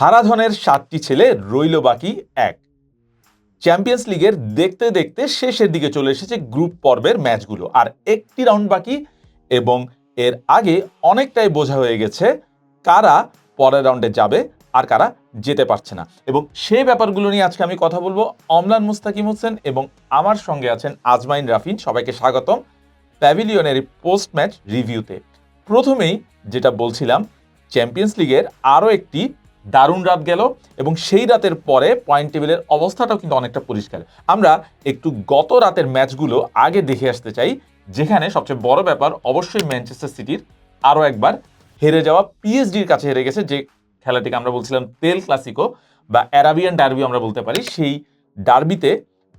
হারাধনের সাতটি ছেলে রইল বাকি এক। চ্যাম্পিয়ন্স লিগের দেখতে দেখতে শেষের দিকে চলে এসেছে গ্রুপ পর্বের ম্যাচগুলো। আর একটি রাউন্ড বাকি এবং এর আগে অনেকটাই বোঝা হয়ে গেছে কারা পরের রাউন্ডে যাবে আর কারা যেতে পারছে না। এবং সেই ব্যাপারগুলো নিয়ে আজকে আমি কথা বলব অমলান মুস্তাকিম হোসেন এবং আমার সঙ্গে আছেন আজমাইন রাফিন। সবাইকে স্বাগতম প্যাভিলিয়নের পোস্ট ম্যাচ রিভিউতে। প্রথমেই যেটা বলছিলাম, চ্যাম্পিয়ন্স লিগের আরও একটি দারুণ রাত গেল এবং সেই রাতের পরে পয়েন্ট টেবিলের অবস্থাটাও কিন্তু অনেকটা পরিষ্কার। আমরা একটু গত রাতের ম্যাচগুলো আগে দেখে আসতে চাই, যেখানে সবচেয়ে বড় ব্যাপার অবশ্যই ম্যানচেস্টার সিটির আরও একবার হেরে যাওয়া পিএসডির কাছে হেরে গেছে, যে খেলাটিকে আমরা বলছিলাম তেল ক্লাসিকো বা অ্যারাবিয়ান ডার্বি আমরা বলতে পারি। সেই ডার্বিতে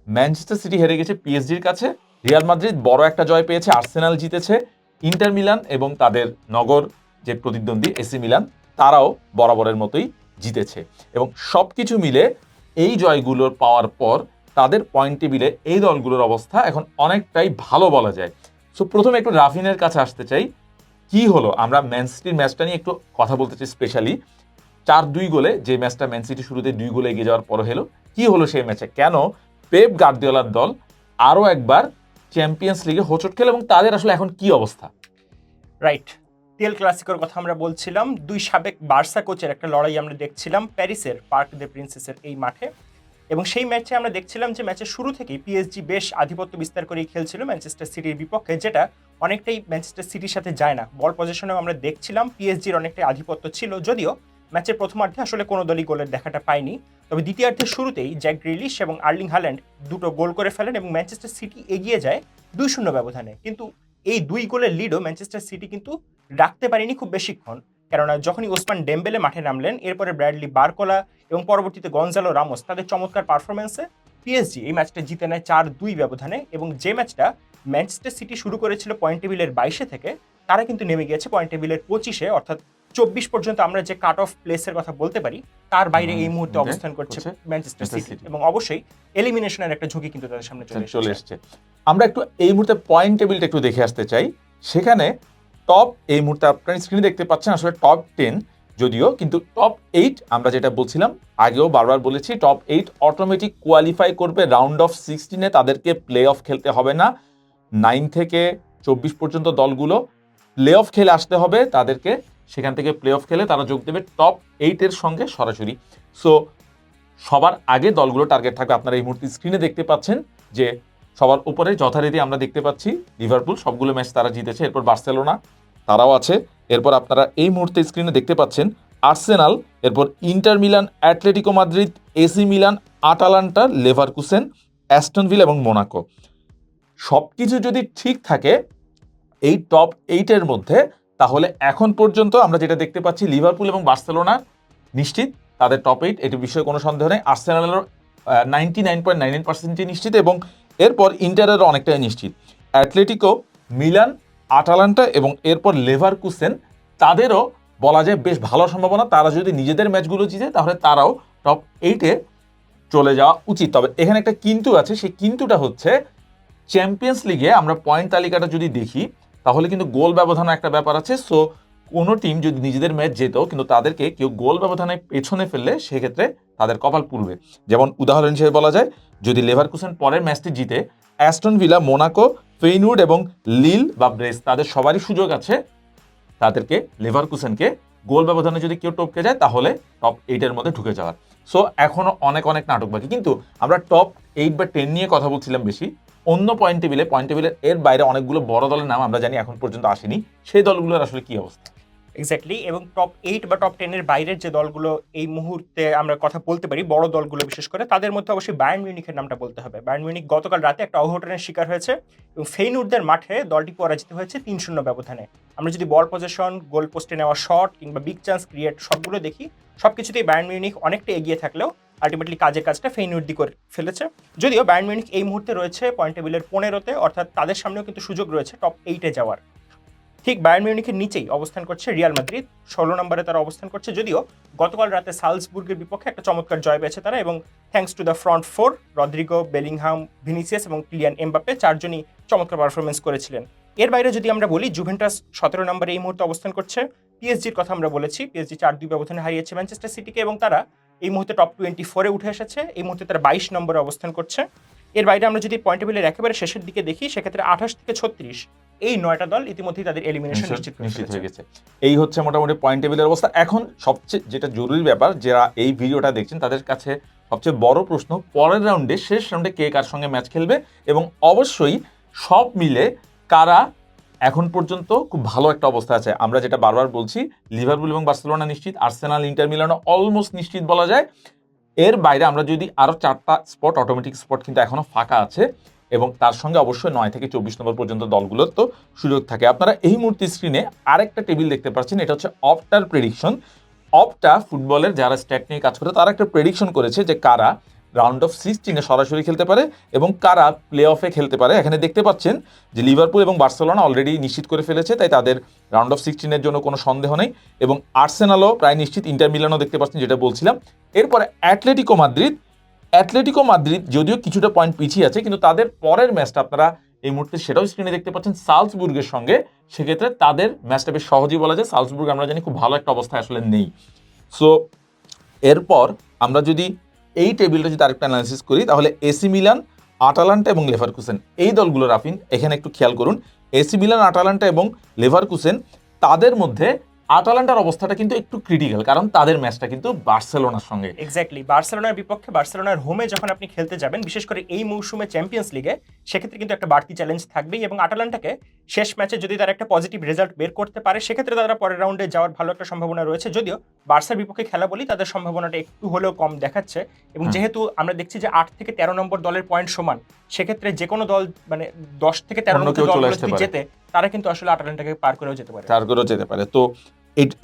ম্যানচেস্টার সিটি হেরে গেছে পিএসডির কাছে রিয়াল মাদ্রিদ বড় একটা জয় পেয়েছে আর্সেনাল জিতেছে ইন্টার মিলান এবং তাদের নগর যে প্রতিদ্বন্দ্বী এসি মিলান তারাও বরাবরের মতোই জিতেছে। এবং সব কিছু মিলে এই জয়গুলোর পাওয়ার পর তাদের পয়েন্ট টেবিলে এই দলগুলোর অবস্থা এখন অনেকটাই ভালো বলা যায়। সো প্রথমে একটু রাফিনের কাছে আসতে চাই। কি হলো? আমরা ম্যান সিটির ম্যাচটা নিয়ে একটু কথা বলতে চাই স্পেশালি চার দুই গোলে যে ম্যাচটা ম্যান সিটি শুরুতে দুই গোলে এগিয়ে যাওয়ার পর হলো। কি হলো সেই ম্যাচে কেন? পেপ গার্দিওলার দল আরও একবার চ্যাম্পিয়ন্স লিগে হোঁচট খেল এবং তাদের আসলে এখন কি অবস্থা? রাইট তেল ক্লাসিকোর কথা আমরা বলছিলাম। দুই সাবেক বার্সা কোচের একটা লড়াই আমরা দেখছিলাম প্যারিসের পার্ক দে প্রিন্সেসের এই মাঠে। এবং সেই ম্যাচে আমরা দেখছিলাম যে ম্যাচের শুরু থেকেই পিএসজি বেশ আধিপত্য বিস্তার করেই খেলছিল ম্যানচেস্টার সিটির বিপক্ষে, যেটা অনেকটাই ম্যানচেস্টার সিটির সাথে যায় না। বল পজিশনেও আমরা দেখছিলাম পিএসজির অনেকটাই আধিপত্য ছিল, যদিও ম্যাচের প্রথমার্ধে আসলে কোনো দলই গোলের দেখাটা পায়নি। তবে দ্বিতীয়ার্ধের শুরুতেই জ্যাক গ্রিলিশ এবং আর্লিং হাল্যান্ড দুটো গোল করে ফেলেন এবং ম্যানচেস্টার সিটি এগিয়ে যায় দুই শূন্য ব্যবধানে। কিন্তু এই দুই গোলের লিডও ম্যানচেস্টার সিটি কিন্তু রাখতে পারেনি খুব বেশিক্ষণ। কেননা যখনই ওসমান ডেম্বেলে মাঠে নামলেন, এরপরে ব্র্যাডলি বারকোলা এবং পরবর্তীতে গঞ্জালো রামোস তাদের চমৎকার পারফরমেন্সে পিএসজি এই ম্যাচটা জিতে নেয় চার দুই ব্যবধানে এবং যে ম্যাচটা ম্যানচেস্টার সিটি শুরু করেছিল পয়েন্ট টেবিলের বাইশে থেকে, তারা কিন্তু নেমে গিয়েছে পয়েন্ট টেবিলের পঁচিশে, অর্থাৎ চব্বিশ পর্যন্ত আমরা যে কাট অফ প্লেসের কথা বলতে পারি তার বাইরে এই মুহূর্তে অবস্থান করছে ম্যানচেস্টার সিটি। এবং অবশ্যই এলিমিনেশনের একটা ঝুঁকি কিন্তু তাদের সামনে চলে চলে এসছে। আমরা একটু এই মুহূর্তে পয়েন্ট টেবিলটা একটু দেখে আসতে চাই। সেখানে টপ এই মুহূর্তে আপনার স্ক্রিনে দেখতে পাচ্ছেন আসলে টপ টেন যদিও কিন্তু টপ এইট আমরা যেটা বলছিলাম আগেও বারবার বলেছি টপ এইট অটোমেটিক কোয়ালিফাই করবে রাউন্ড অফ সিক্সটিনে তাদেরকে প্লে অফ খেলতে হবে না। নাইন থেকে চব্বিশ পর্যন্ত দলগুলো প্লে অফ খেলে আসতে হবে তাদেরকে সেখান থেকে প্লে অফ খেলে তারা যোগ দেবে টপ এইটের সঙ্গে সরাসরি। সো সবার আগে দলগুলো টার্গেট থাকবে। আপনারা এই মুহূর্তে স্ক্রিনে দেখতে পাচ্ছেন যে সবার উপরে যথারীতি আমরা দেখতে পাচ্ছি লিভারপুল সবগুলো ম্যাচ তারা জিতেছে। এরপর বার্সেলোনা তারাও আছে। এরপর আপনারা এই মুহূর্তে স্ক্রিনে দেখতে পাচ্ছেন আর্সেনাল এরপর Inter Milan Atletico Madrid AC Milan Atalanta Leverkusen Aston Villa এবং মোনাকো সব কিছু যদি ঠিক থাকে, এই টপ এইটের মধ্যে তাহলে এখন পর্যন্ত আমরা যেটা দেখতে পাচ্ছি, লিভারপুল এবং বার্সেলোনা নিশ্চিত, তাদের টপ এইট এটি বিষয়ে কোনো সন্দেহ নেই। আর্সেনালেরও নাইনটি নাইন পয়েন্ট নাইন পার্সেন্টই নিশ্চিত এবং এরপর ইন্টারেরও অনেকটাই নিশ্চিত। অ্যাটলেটিকো, মিলান, আটালান্টা এবং এরপর লেভার কুসেন তাদেরও বলা যায় বেশ ভালো সম্ভাবনা। তারা যদি নিজেদের ম্যাচগুলো জিতে, তাহলে তারাও টপ এইটে চলে যাওয়া উচিত। তবে এখানে একটা কিন্তু আছে, সেই কিন্তুটা হচ্ছে, চ্যাম্পিয়ন্স লিগে আমরা পয়েন্ট তালিকাটা যদি দেখি তাহলে কিন্তু গোল ব্যবধানে একটা ব্যাপার আছে। সো কোনো টিম যদি নিজেদের ম্যাচ যেত কিন্তু তাদেরকে কেউ গোল ব্যবধানে পেছনে ফেললে সেক্ষেত্রে তাদের কপাল পুড়বে। যেমন উদাহরণ হিসেবে বলা যায়, যদি লেভারকুসেন পরের ম্যাচটি জিতে অ্যাস্টন ভিলা মোনাকো ফেইনুড এবং লিল বা ব্রেস তাদের সবারই সুযোগ আছে। তাদেরকে লেভারকুসেনকে গোল ব্যবধানে যদি কেউ টপকে যায়, তাহলে টপ এইটের মধ্যে ঢুকে যাওয়ার। সো এখনও অনেক অনেক নাটক বাকি। কিন্তু আমরা টপ এইট বা টেন নিয়ে কথা বলছিলাম বেশি। অন্য পয়েন্ট টেবিলে পয়েন্ট টেবিলের এর বাইরে অনেকগুলো বড় দলের নাম আমরা জানি, এখন পর্যন্ত আসেনি। সেই দলগুলোর আসলে কি অবস্থা? এক্স্যাক্টলি এবং টপ এইট বা টপ টেনের বাইরের যে দলগুলো এই মুহূর্তে আমরা কথা বলতে পারি, বড় দলগুলো বিশেষ করে, তাদের মধ্যে অবশ্যই বায়ার্ন মিউনিকের নামটা বলতে হবে। বায়ার্ন মিউনিক গতকাল রাতে একটা অঘটনের শিকার হয়েছে, এবং ফেইনুরদের মাঠে দলটি পরাজিত হয়েছে তিন শূন্য ব্যবধানে। আমরা যদি বল পজিশন গোল পোস্টে নেওয়া শট কিংবা বিগ চান্স ক্রিয়েট সবগুলো দেখি সব কিছুতেই বায়ার্ন মিউনিক অনেকটা এগিয়ে থাকলেও আলটিমেটলি কাজের কাজটা ফেইনুর্দি করে ফেলেছে। যদিও বায়ার্ন মিউনিক এই মুহূর্তে রয়েছে পয়েন্ট টেবিলের পনেরোতে, অর্থাৎ তাদের সামনেও কিন্তু সুযোগ রয়েছে টপ এইটে যাওয়ার। ঠিক বায়ার্ন মিউনিখের নিচেই অবস্থান করছে রিয়াল মাদ্রিদ ষোলো নম্বরে তারা অবস্থান করছে, যদিও গতকাল রাতে সালসবুর্গের বিপক্ষে একটা চমৎকার জয় পেয়েছে তারা এবং thanks to the front four Rodrygo Bellingham Vinicius এবং ক্লিয়ান এমবাপ্পে চারজনই চমৎকার পারফরমেন্স করেছিলেন। এর বাইরে যদি আমরা বলি জুভেন্টাস সতেরো নম্বরে এই মুহূর্তে অবস্থান করছে পিএসজির কথা আমরা বলেছি পিএসজি চার দুই ব্যবধানে হারিয়েছে ম্যানচেস্টার সিটিকে এবং তারা এই মুহূর্তে টপ টোয়েন্টি ফোরে উঠে এসেছে এই মুহূর্তে তারা বাইশ নম্বরে অবস্থান করছে। এর বাইরে আমরা যদি পয়েন্ট টেবিলের একেবারে শেষের দিকে দেখি সেক্ষেত্রে আঠাশ থেকে ছত্রিশ এই নয়টা দল ইতিমধ্যেই তাদের এলিমিনেশন নিশ্চিত নিশ্চিত হয়ে গেছে। এই হচ্ছে মোটামুটি পয়েন্ট টেবিলের অবস্থা। এখন সবচেয়ে যেটা জরুরি ব্যাপার যারা এই ভিডিওটা দেখছেন তাদের কাছে সবচেয়ে বড় প্রশ্ন পরের রাউন্ডে শেষ রাউন্ডে কে কার সঙ্গে ম্যাচ খেলবে? এবং অবশ্যই সব মিলে কারা এখন পর্যন্ত খুব ভালো একটা অবস্থা আছে। আমরা যেটা বারবার বলছি, লিভারপুল এবং বার্সেলোনা নিশ্চিত, আর্সেনাল, ইন্টার মিলানো অলমোস্ট নিশ্চিত বলা যায়। এর বাইরে আমরা যদি আরও চারটা স্পট অটোমেটিক স্পট কিন্তু এখনও ফাঁকা আছে এবং তার সঙ্গে অবশ্যই নয় থেকে চব্বিশ নম্বর পর্যন্ত দলগুলোর তো সুযোগ থাকে। আপনারা এই মুহূর্তে স্ক্রিনে আরেকটা টেবিল দেখতে পাচ্ছেন, এটা হচ্ছে অপটার প্রেডিকশন অপটা ফুটবলের যারা স্ট্যাট নিয়ে কাজ করে, তারা একটা প্রেডিকশন করেছে যে কারা রাউন্ড অফ সিক্সটিনে সরাসরি খেলতে পারে এবং কারা প্লে অফে খেলতে পারে? এখানে দেখতে পাচ্ছেন যে লিভারপুল এবং বার্সেলোনা অলরেডি নিশ্চিত করে ফেলেছে, তাই তাদের রাউন্ড অফ সিক্সটিনের জন্য কোনো সন্দেহ নেই এবং আর্সেনালও প্রায় নিশ্চিত ইন্টার মিলানও দেখতে পাচ্ছেন, যেটা বলছিলাম। এরপরে অ্যাটলেটিকো মাদ্রিদ। অ্যাটলেটিকো মাদ্রিদ যদিও কিছুটা পয়েন্ট পিছিয়ে আছে, কিন্তু তাদের পরের ম্যাচটা আপনারা এই মুহূর্তে সেটাও স্ক্রিনে দেখতে পাচ্ছেন সালসবুর্গের সঙ্গে। সেক্ষেত্রে তাদের ম্যাচটা বেশ সহজেই বলা যায়, সালসবুর্গ আমরা জানি খুব ভালো একটা অবস্থায় আসলে নেই। সো এরপর আমরা যদি এই টেবিলটা যদি আরেকটা অ্যানালিসিস করি, তাহলে এসি মিলান আটালান্টা এবং লেভারকুসেন এই দলগুলো রাফিন এখানে একটু খেয়াল করুন এসি মিলান আটালান্টা এবং লেভারকুসেন তাদের মধ্যে আটালান্টার অবস্থাটা কিন্তু একটু ক্রিটিক্যাল কারণ তাদের ম্যাচটা কিন্তু বার্সেলোনার সঙ্গে। এক্স্যাক্টলি বার্সেলোনার বিপক্ষে বার্সেলোনার হোমে যখন আপনি খেলতে যাবেন বিশেষ করে এই মৌসুমে চ্যাম্পিয়ন্স লিগে সেক্ষেত্রে কিন্তু একটা বাড়তি চ্যালেঞ্জ থাকবেই এবং আটালান্টাকে শেষ ম্যাচে যদি তারা একটা পজিটিভ রেজাল্ট বের করতে পারে সেক্ষেত্রে তারা পরের রাউন্ডে যাওয়ার ভালো একটা সম্ভাবনা রয়েছে। যদিও বার্সার বিপক্ষে খেলা বলি তাদের সম্ভাবনাটা একটু হলেও কম দেখাচ্ছে। এবং যেহেতু আমরা দেখছি যে আট থেকে তেরো নম্বর দলের পয়েন্ট সমান সেক্ষেত্রে যে কোনো দল মানে দশ থেকে তেরো নম্বর দল পারে। জেতে তারা কিন্তু আসলে আটালান্টাকে পার করেও যেতে পারে। চার করেও যেতে পারে। তো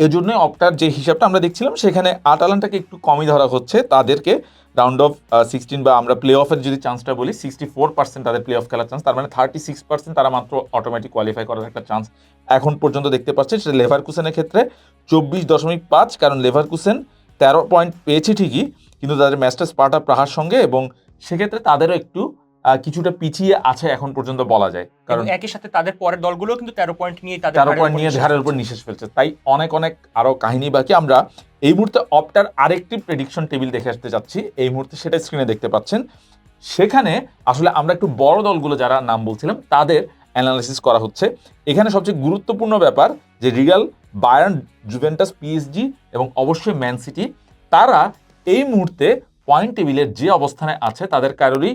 এজন্য অপটার যে হিসাবটা আমরা দেখছিলাম, সেখানে আটালান্টাকে একটু কমই ধরা হচ্ছে। তাদেরকে রাউন্ড অফ সিক্সটিন বা আমরা প্লে অফের যদি চান্সটা বলি সিক্সটি ফোর পার্সেন্ট তাদের প্লে অফ খেলার চান্স তার মানে থার্টি সিক্স পার্সেন্ট তারা মাত্র অটোমেটিক কোয়ালিফাই করার একটা চান্স এখন পর্যন্ত দেখতে পাচ্ছে সেটা লেভারকুসেনের ক্ষেত্রে চব্বিশ দশমিক পাঁচ, কারণ লেভারকুসেন তেরো পয়েন্ট পেয়েছে ঠিকই, কিন্তু তাদের ম্যাচটা স্পার্টা প্রাহার সঙ্গে এবং সেক্ষেত্রে তাদেরও একটু কিছুটা পিছিয়ে আছে এখন পর্যন্ত বলা যায়। কারণ একই সাথে তাদের পরের দলগুলো কিন্তু তেরো পয়েন্ট নিয়ে তাদের তেরো পয়েন্ট নিয়ে ঝাড়ের উপর। নিঃশ্বাস ফেলছে। তাই অনেক অনেক আরও কাহিনী বাকি। আমরা এই মুহূর্তে অপটার আরেকটি প্রেডিকশন টেবিল দেখে আসতে যাচ্ছি। এই মুহূর্তে সেটা স্ক্রিনে দেখতে পাচ্ছেন। সেখানে আসলে আমরা একটু বড় দলগুলো যারা নাম বলছিলাম তাদের অ্যানালিসিস করা হচ্ছে। এখানে সবচেয়ে গুরুত্বপূর্ণ ব্যাপার যে রিগাল বায়ার্ন জুভেন্টাস পিএসজি এবং অবশ্যই ম্যান সিটি তারা এই মুহূর্তে পয়েন্ট টেবিলের যে অবস্থানে আছে তাদের কারোরই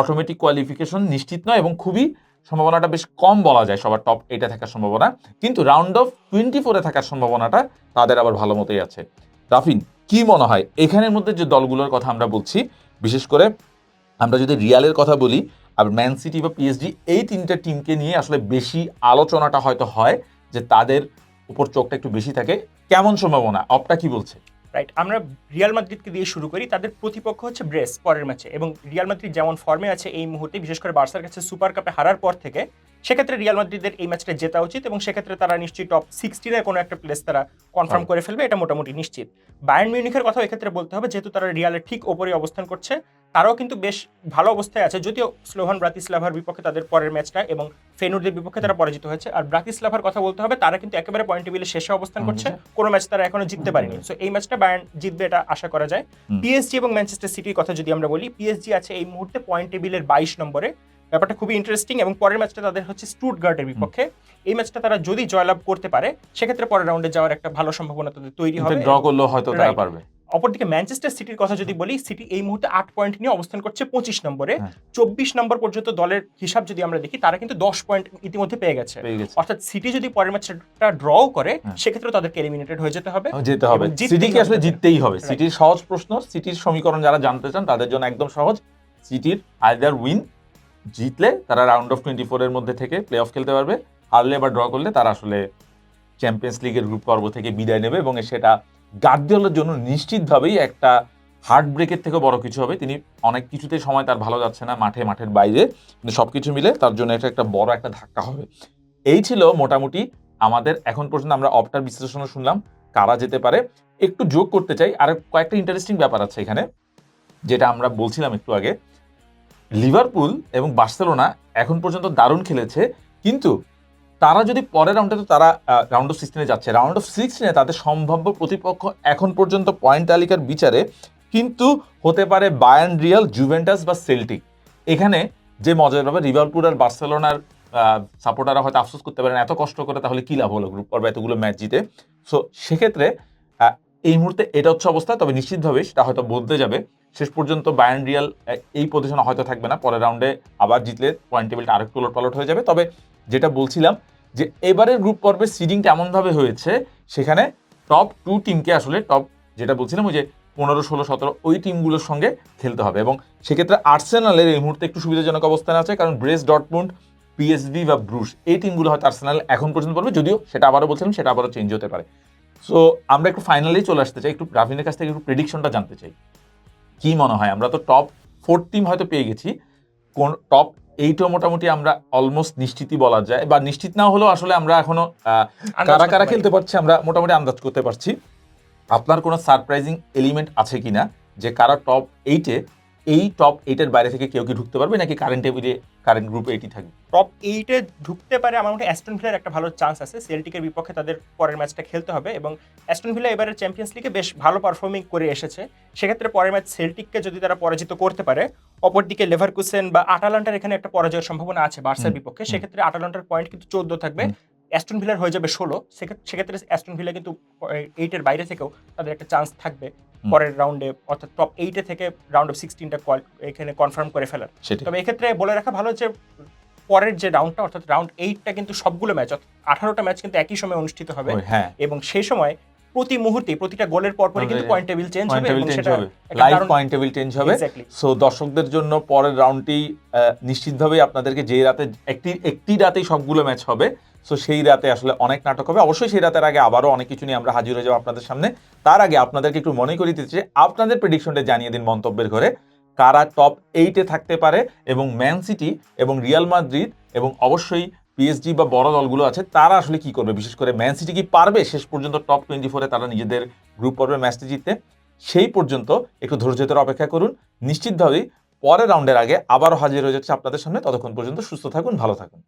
অটোমেটিক কোয়ালিফিকেশন নিশ্চিত নয় এবং খুবই সম্ভাবনাটা বেশ কম বলা যায় সবার টপ এইটা থাকার সম্ভাবনা। কিন্তু রাউন্ড অফ টোয়েন্টি ফোরে থাকার সম্ভাবনাটা তাদের আবার ভালো মতোই আছে। রাফিন, কি মনে হয়? এখানের মধ্যে যে দলগুলোর কথা আমরা বলছি, বিশেষ করে আমরা যদি রিয়ালের কথা বলি, আর ম্যান সিটি বা পিএসজি এই তিনটা টিমকে নিয়ে আসলে বেশি আলোচনাটা হয়তো হয় যে তাদের উপর চোখটা একটু বেশি থাকে। কেমন সম্ভাবনা? অপটা কি বলছে? রাইট আমরা রিয়াল মাদ্রিদকে দিয়ে শুরু করি তাদের প্রতিপক্ষ হচ্ছে ব্রেস পরের ম্যাচে এবং রিয়াল মাদ্রিদ যেমন ফর্মে আছে এই মুহূর্তে বিশেষ করে বার্সার কাছে সুপার কাপে হারার পর থেকে সেক্ষেত্রে রিয়াল মাদ্রিদের এই ম্যাচটা জেতা উচিত এবং সেক্ষেত্রে তারা নিশ্চয়ই টপ সিক্সটিনের কোনো একটা প্লেস তারা কনফার্ম করে ফেলবে এটা মোটামুটি নিশ্চিত। বায়ার্ন মিউনিখের কথা এক্ষেত্রে বলতে হবে যেহেতু তারা রিয়ালের ঠিক ওপরে অবস্থান করছে তারাও কিন্তু বেশ ভালো অবস্থায় আছে। যদিও স্লোভান ব্রাতিস্লাভার বিপক্ষে তাদের পরের ম্যাচটা এবং ফেনুরদের বিপক্ষে তারা পরাজিত হয়েছে। আর ব্রাতিস্লাভার কথা বলতে হবে তারা কিন্তু একেবারে পয়েন্ট টেবিলে শেষে অবস্থান করছে। কোনো ম্যাচ তারা এখনও জিততে পারেনি। সো এই ম্যাচটা বায়ার্ন জিতবে এটা আশা করা যায়। পিএসজি এবং ম্যানচেস্টার সিটির কথা যদি আমরা বলি পিএসজি আছে এই মুহূর্তে পয়েন্ট টেবিলের বাইশ নম্বরে। ব্যাপারটা খুবই ইন্টারেস্টিং এবং পরের ম্যাচটা তাদের হচ্ছে স্টুটগার্টের বিপক্ষে। এই ম্যাচটা তারা যদি জয়লাভ করতে পারে সেক্ষেত্রে পরের রাউন্ডে যাওয়ার একটা ভালো সম্ভাবনা তাদের তৈরি হবে। ড্র করলেও হয়তো তারা পারবে। অপরদিকে ম্যানচেস্টার সিটির কথা যদি বলি সিটি এই মুহূর্তে আট পয়েন্ট নিয়ে অবস্থান করছে পঁচিশ নম্বরে। হ্যাঁ। চব্বিশ নম্বর পর্যন্ত দলের হিসাব যদি আমরা দেখি তারা কিন্তু দশ পয়েন্ট ইতিমধ্যে পেয়ে গেছে। অর্থাৎ সিটি যদি পরের ম্যাচটা ড্র করে হ্যাঁ। সেক্ষেত্রে তাদেরকে এলিমিনেটেড হয়ে যেতে হবে। যেতে হবে। সিটিকে আসলে জিততেই হবে। সিটির সহজ প্রশ্ন সিটির সমীকরণ যারা জানতে চান তাদের জন্য একদম সহজ। সিটির আইদার উইন জিতলে তারা রাউন্ড অফ টোয়েন্টি এর মধ্যে থেকে প্লে অফ খেলতে পারবে। হারলে বা ড্র করলে তারা আসলে চ্যাম্পিয়ন্স লিগের গ্রুপ পর্ব থেকে বিদায় নেবে এবং সেটা গার্দিওলার জন্য নিশ্চিতভাবেই একটা হার্ট ব্রেকের থেকে বড় কিছু হবে। তিনি অনেক কিছুতে সময় তার ভালো যাচ্ছে না, মাঠে, মাঠের বাইরে। কিন্তু সবকিছু মিলে তার জন্য এটা একটা বড় একটা ধাক্কা হবে। এই ছিল মোটামুটি আমাদের এখন পর্যন্ত আমরা অপটার বিশ্লেষণও শুনলাম, কারা যেতে পারে। একটু যোগ করতে চাই, আর কয়েকটা ইন্টারেস্টিং ব্যাপার আছে এখানে, যেটা আমরা বলছিলাম একটু আগে। লিভারপুল এবং বার্সেলোনা এখন পর্যন্ত দারুণ খেলেছে, কিন্তু তারা যদি পরের রাউন্ডে তো তারা রাউন্ড অফ সিক্সটিনে যাচ্ছে। রাউন্ড অফ সিক্সটিনে তাদের সম্ভাব্য প্রতিপক্ষ এখন পর্যন্ত পয়েন্ট তালিকার বিচারে কিন্তু হতে পারে বায়ান রিয়াল জুভেন্টাস বা সেল্টিক এখানে যে মজার ব্যাপার রিভালপুর আর বার্সেলোনার সাপোর্টাররা হয়তো আফসোস করতে পারেন, এত কষ্ট করে তাহলে কী লাভ হলো গ্রুপ পর্বে এতগুলো ম্যাচ জিতে? সো সেক্ষেত্রে এই মুহূর্তে এটা হচ্ছে অবস্থা, তবে নিশ্চিতভাবে সেটা হয়তো বদলে যাবে। শেষ পর্যন্ত বায়ান রিয়াল এই পজিশনে হয়তো থাকবে না। পরের রাউন্ডে আবার জিতলে পয়েন্ট টেবিলটা আরেকটু উলট পালট হয়ে যাবে। তবে যেটা বলছিলাম যে এবারের গ্রুপ পর্বের সিডিংটা এমনভাবে হয়েছে, সেখানে টপ টু টিমকে আসলে টপ যেটা বলছিলাম ওই যে পনেরো, ষোলো, সতেরো, ওই টিমগুলোর সঙ্গে খেলতে হবে। এবং সেক্ষেত্রে আর্সেনালের এই মুহূর্তে একটু সুবিধাজনক অবস্থানে আছে, কারণ ব্রেস ডটমুন্ড পিএসভি বা ব্রুশ এই টিমগুলো হয়তো আর্সেনাল এখন পর্যন্ত পড়বে, যদিও সেটা আবারও বলছিলাম, সেটা আবারও চেঞ্জ হতে পারে। সো আমরা একটু ফাইনালেই চলে আসতে চাই, একটু রাফিনের কাছ থেকে একটু প্রেডিকশনটা জানতে চাই। কি মনে হয়? আমরা তো টপ ফোর টিম হয়তো পেয়ে গেছি। কোন টপ এইটও মোটামুটি আমরা অলমোস্ট নিশ্চিতই বলা যায় বা নিশ্চিত না হলেও আসলে আমরা এখনও আহ, কারা কারা খেলতে পারছি আমরা মোটামুটি আন্দাজ করতে পারছি। আপনার কোনো সারপ্রাইজিং এলিমেন্ট আছে কিনা? যে কারা টপ এইটে এই টপ এইটের বাইরে থেকে কেউ কি ঢুকতে পারবে? নাকি কারেন্ট টেবিলে কারেন্ট গ্রুপে এইটি থাকবে? টপ এইটে ঢুকতে পারে আমার মনে হয় অ্যাস্টন ভিলার একটা ভালো চান্স আছে। সেল্টিকের বিপক্ষে তাদের পরের ম্যাচটা খেলতে হবে এবং অ্যাস্টন ভিলা এবারের চ্যাম্পিয়ন্স লিগে বেশ ভালো পারফর্মিং করে এসেছে। সেক্ষেত্রে পরের ম্যাচ সেল্টিককে যদি তারা পরাজিত করতে পারে অপরদিকে লেভারকুসেন বা আটালান্টার এখানে একটা পরাজয়ের সম্ভাবনা আছে বার্সার বিপক্ষে। সেক্ষেত্রে আটালান্টার পয়েন্ট কিন্তু চোদ্দ থাকবে। অ্যাস্টন ভিলার হয়ে যাবে ষোলো সেক্ষেত্রে অ্যাস্টন ভিলা কিন্তু এইটের বাইরে থেকেও তাদের একটা চান্স থাকবে পরের রাউন্ডে অর্থাৎ টপ এইটে থেকে রাউন্ড অফ সিক্সটিনটা এখানে কনফার্ম করে ফেলার। তবে এক্ষেত্রে বলে রাখা ভালো যে পরের যে রাউন্ডটা অর্থাৎ রাউন্ড এইটটা কিন্তু সবগুলো ম্যাচ অর্থাৎ আঠারোটা ম্যাচ কিন্তু একই সময় অনুষ্ঠিত হবে। হ্যাঁ। এবং সেই সময় প্রতি মুহূর্তে প্রতিটা গোলের পরপরই কিন্তু তবে পয়েন্ট টেবিল চেঞ্জ হবে এবং সেটা লাইভ পয়েন্ট টেবিল চেঞ্জ হবে। সো দর্শকদের জন্য পরের রাউন্ডটি নিশ্চিতভাবে আপনাদেরকে যে রাতে একটি একটি রাতেই সবগুলো ম্যাচ হবে। সো সেই রাতে আসলে অনেক নাটক হবে। অবশ্যই সেই রাতের আগে আবারও অনেক কিছু নিয়ে আমরা হাজির হয়ে যাব আপনাদের সামনে। তার আগে আপনাদেরকে একটু মনে করিয়ে দিতে আপনাদের প্রেডিকশনটা জানিয়ে দিন মন্তব্যের ঘরে। কারা টপ এইটে থাকতে পারে এবং ম্যান সিটি এবং রিয়াল মাদ্রিদ এবং অবশ্যই পিএসজি বা বড় দলগুলো আছে, তারা আসলে কি করবে? বিশেষ করে ম্যান সিটি কি পারবে? শেষ পর্যন্ত টপ টোয়েন্টি ফোরে তারা নিজেদের গ্রুপ পর্বে ম্যাচটি জিততে। সেই পর্যন্ত একটু ধৈর্য ধরে অপেক্ষা করুন। নিশ্চিতভাবেই পরের রাউন্ডের আগে আবারও হাজির হয়ে যাচ্ছে আপনাদের সামনে। ততক্ষণ পর্যন্ত সুস্থ থাকুন, ভালো থাকুন।